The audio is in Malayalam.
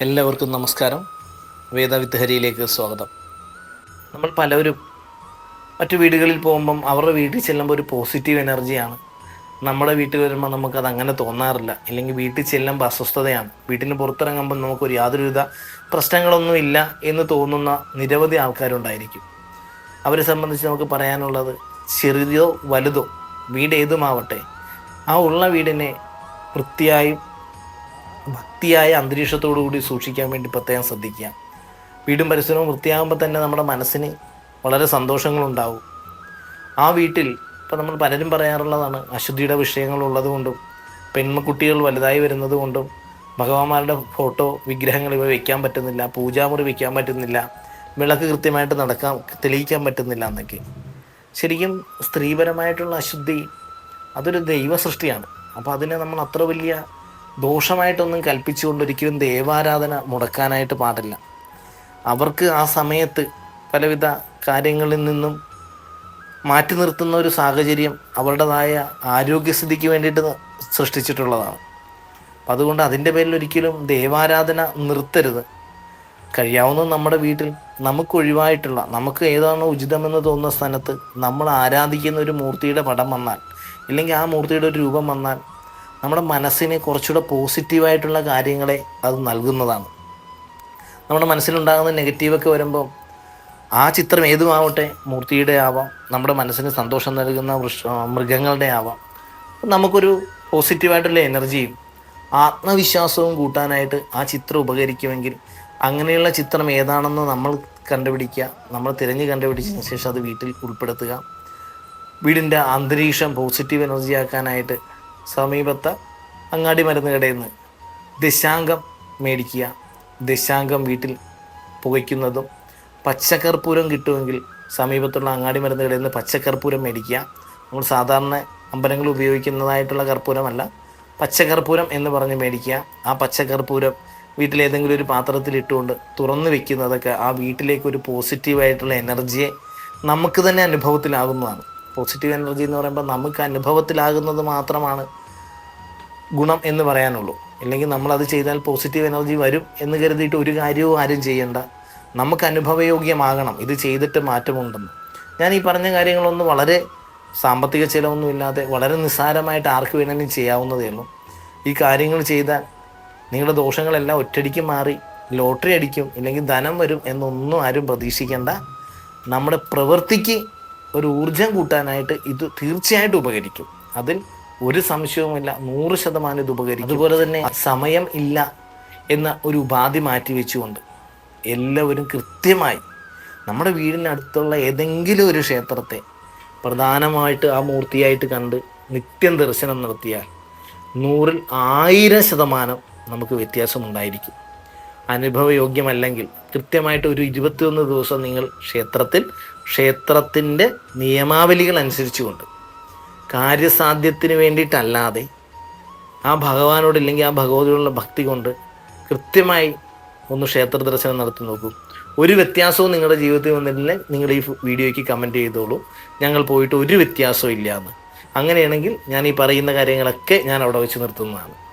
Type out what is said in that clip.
എല്ലാവർക്കും നമസ്കാരം. വേദവിത്തഹരിയിലേക്ക് സ്വാഗതം. നമ്മൾ പലവരും മറ്റു വീടുകളിൽ പോകുമ്പം അവരുടെ വീട്ടിൽ ചെല്ലുമ്പോൾ ഒരു പോസിറ്റീവ് എനർജിയാണ് നമ്മുടെ വീട്ടിൽ വരുമ്പോൾ നമുക്കത് അങ്ങനെ തോന്നാറില്ല. ഇല്ലെങ്കിൽ വീട്ടിൽ ചെല്ലുമ്പോൾ അസ്വസ്ഥതയാണ്. വീട്ടിന് പുറത്തിറങ്ങുമ്പോൾ നമുക്കൊരു യാതൊരുവിധ പ്രശ്നങ്ങളൊന്നും ഇല്ല എന്ന് തോന്നുന്ന നിരവധി ആൾക്കാരുണ്ടായിരിക്കും. അവരെ സംബന്ധിച്ച് നമുക്ക് പറയാനുള്ളത് ചെറുതോ വലുതോ വീട് ഏതുമാവട്ടെ ആ ഉള്ള വീടിനെ വൃത്തിയായും ഭക്തിയായ അന്തരീക്ഷത്തോടു കൂടി സൂക്ഷിക്കാൻ വേണ്ടി പ്രത്യേകം ശ്രദ്ധിക്കുക. വീടും പരിസരവും വൃത്തിയാകുമ്പോൾ തന്നെ നമ്മുടെ മനസ്സിന് വളരെ സന്തോഷങ്ങളുണ്ടാവും. ആ വീട്ടിൽ ഇപ്പം നമ്മൾ പലരും പറയാറുള്ളതാണ് അശുദ്ധിയുടെ വിഷയങ്ങളുള്ളത് കൊണ്ടും പെൺകുട്ടികൾ വലുതായി വരുന്നത് കൊണ്ടും ഭഗവാന്മാരുടെ ഫോട്ടോ വിഗ്രഹങ്ങൾ ഇവ വയ്ക്കാൻ പറ്റുന്നില്ല പൂജാമുറി വയ്ക്കാൻ പറ്റുന്നില്ല വിളക്ക് കൃത്യമായിട്ട് നടക്കാൻ തെളിയിക്കാൻ പറ്റുന്നില്ല എന്നൊക്കെ. ശരിക്കും സ്ത്രീപരമായിട്ടുള്ള അശുദ്ധി അതൊരു ദൈവ സൃഷ്ടിയാണ് അപ്പോൾ അതിനെ നമ്മൾ അത്ര വലിയ ദോഷമായിട്ടൊന്നും കൽപ്പിച്ചുകൊണ്ട് ഒരിക്കലും ദേവാരാധന മുടക്കാനായിട്ട് പാടില്ല. അവർക്ക് ആ സമയത്ത് പലവിധ കാര്യങ്ങളിൽ നിന്നും മാറ്റി നിർത്തുന്ന ഒരു സാഹചര്യം അവരുടേതായ ആരോഗ്യസ്ഥിതിക്ക് വേണ്ടിയിട്ട് സൃഷ്ടിച്ചിട്ടുള്ളതാണ്. അപ്പം അതുകൊണ്ട് അതിന്റെ പേരിൽ ഒരിക്കലും ദേവാരാധന നിർത്തരുത്. കഴിയാവുന്ന നമ്മുടെ വീട്ടിൽ നമുക്ക് ഒഴിവായിട്ടുള്ള നമുക്ക് ഏതാണോ ഉചിതമെന്ന് തോന്നുന്ന സ്ഥലത്ത് നമ്മൾ ആരാധിക്കുന്ന ഒരു മൂർത്തിയുടെ പടം വന്നാൽ ഇല്ലെങ്കിൽ ആ മൂർത്തിയുടെ ഒരു രൂപം വന്നാൽ നമ്മുടെ മനസ്സിന് കുറച്ചുകൂടെ പോസിറ്റീവായിട്ടുള്ള കാര്യങ്ങളെ അത് നൽകുന്നതാണ്. നമ്മുടെ മനസ്സിലുണ്ടാകുന്ന നെഗറ്റീവൊക്കെ വരുമ്പോൾ ആ ചിത്രം ഏതുമാവട്ടെ മൂർത്തിയുടെ ആവാം നമ്മുടെ മനസ്സിന് സന്തോഷം നൽകുന്ന വൃക്ഷ മൃഗങ്ങളുടെ ആവാം. നമുക്കൊരു പോസിറ്റീവായിട്ടുള്ള എനർജിയും ആത്മവിശ്വാസവും കൂട്ടാനായിട്ട് ആ ചിത്രം ഉപകരിക്കുമെങ്കിൽ അങ്ങനെയുള്ള ചിത്രം ഏതാണെന്ന് നമ്മൾ കണ്ടുപിടിക്കുക നമ്മൾ തിരഞ്ഞ് കണ്ടുപിടിച്ചതിന് ശേഷം അത് വീട്ടിൽ ഉൾപ്പെടുത്തുക. വീടിന്റെ അന്തരീക്ഷം പോസിറ്റീവ് എനർജി ആക്കാനായിട്ട് സമീപത്തെ അങ്ങാടി മരുന്ന് കടയിൽ നിന്ന് ദശാങ്കം മേടിക്കുക. ദശാങ്കം വീട്ടിൽ പുകയ്ക്കുന്നതും പച്ചക്കർപ്പൂരം കിട്ടുമെങ്കിൽ സമീപത്തുള്ള അങ്ങാടി മരുന്ന് കടയിൽ നിന്ന് പച്ചക്കർപ്പൂരം മേടിക്കുക. നമ്മൾ സാധാരണ അമ്പലങ്ങൾ ഉപയോഗിക്കുന്നതായിട്ടുള്ള കർപ്പൂരമല്ല. പച്ചക്കർപ്പൂരം എന്ന് പറഞ്ഞ് മേടിക്കുക. ആ പച്ചക്കർപ്പൂരം വീട്ടിലേതെങ്കിലും ഒരു പാത്രത്തിൽ ഇട്ടുകൊണ്ട് തുറന്നു വെക്കുന്നതൊക്കെ ആ വീട്ടിലേക്ക് ഒരു പോസിറ്റീവായിട്ടുള്ള എനർജിയെ നമുക്ക് തന്നെ അനുഭവത്തിലാകുന്നതാണ്. പോസിറ്റീവ് എനർജി എന്ന് പറയുമ്പോൾ നമുക്ക് അനുഭവത്തിലാകുന്നത് മാത്രമാണ് ഗുണം എന്ന് പറയാനുള്ളൂ. ഇല്ലെങ്കിൽ നമ്മളത് ചെയ്താൽ പോസിറ്റീവ് എനർജി വരും എന്ന് കരുതിയിട്ട് ഒരു കാര്യവും ആരും ചെയ്യേണ്ട. നമുക്ക് അനുഭവയോഗ്യമാകണം. ഇത് ചെയ്തിട്ട് മാറ്റമുണ്ടെന്ന്. ഞാൻ ഈ പറഞ്ഞ കാര്യങ്ങളൊന്നും വളരെ സാമ്പത്തിക ചിലവൊന്നുമില്ലാതെ വളരെ നിസ്സാരമായിട്ട് ആർക്ക് വേണമെങ്കിലും ചെയ്യാവുന്നതേ ഉള്ളൂ. ഈ കാര്യങ്ങൾ ചെയ്താൽ നിങ്ങളുടെ ദോഷങ്ങളെല്ലാം ഒറ്റയടിക്ക് മാറി ലോട്ടറി അടിക്കും ഇല്ലെങ്കിൽ ധനം വരും എന്നൊന്നും ആരും പ്രതീക്ഷിക്കേണ്ട. നമ്മുടെ പ്രവൃത്തിക്ക് ഒരു ഊർജം കൂട്ടാനായിട്ട് ഇത് തീർച്ചയായിട്ടും ഉപകരിക്കും. അതിൽ ഒരു സംശയവുമില്ല നൂറ് ശതമാനം ഇത് ഉപകരിക്കും. അതുപോലെ തന്നെ സമയം ഇല്ല എന്ന ഒരു ഉപാധി മാറ്റി വെച്ചുകൊണ്ട് എല്ലാവരും കൃത്യമായി നമ്മുടെ വീടിനടുത്തുള്ള ഏതെങ്കിലും ഒരു ക്ഷേത്രത്തെ പ്രധാനമായിട്ട് ആ മൂർത്തിയായിട്ട് കണ്ട് നിത്യം ദർശനം നടത്തിയാൽ നൂറിൽ ആയിരം ശതമാനം നമുക്ക് വ്യത്യാസമുണ്ടായിരിക്കും. അനുഭവയോഗ്യമല്ലെങ്കിൽ കൃത്യമായിട്ട് ഒരു ഇരുപത്തിയൊന്ന് ദിവസം നിങ്ങൾ ക്ഷേത്രത്തിൽ ക്ഷേത്രത്തിന്റെ നിയമാവലികൾ അനുസരിച്ചുകൊണ്ട് കാര്യസാധ്യത്തിന് വേണ്ടിയിട്ടല്ലാതെ ആ ഭഗവാനോട് ഇല്ലെങ്കിൽ ആ ഭഗവതിയോടുള്ള ഭക്തി കൊണ്ട് കൃത്യമായി ഒന്ന് ക്ഷേത്ര ദർശനം നടത്തി നോക്കൂ. ഒരു വ്യത്യാസവും നിങ്ങളുടെ ജീവിതത്തിൽ വന്നിട്ടില്ല. നിങ്ങൾ ഈ വീഡിയോയ്ക്ക് കമന്റ് ചെയ്തോളൂ. ഞങ്ങൾ പോയിട്ട് ഒരു വ്യത്യാസവും ഇല്ല എന്ന്. അങ്ങനെയാണെങ്കിൽ ഞാൻ ഈ പറയുന്ന കാര്യങ്ങളൊക്കെ ഞാൻ അവിടെ വെച്ച് നിർത്തുന്നതാണ്.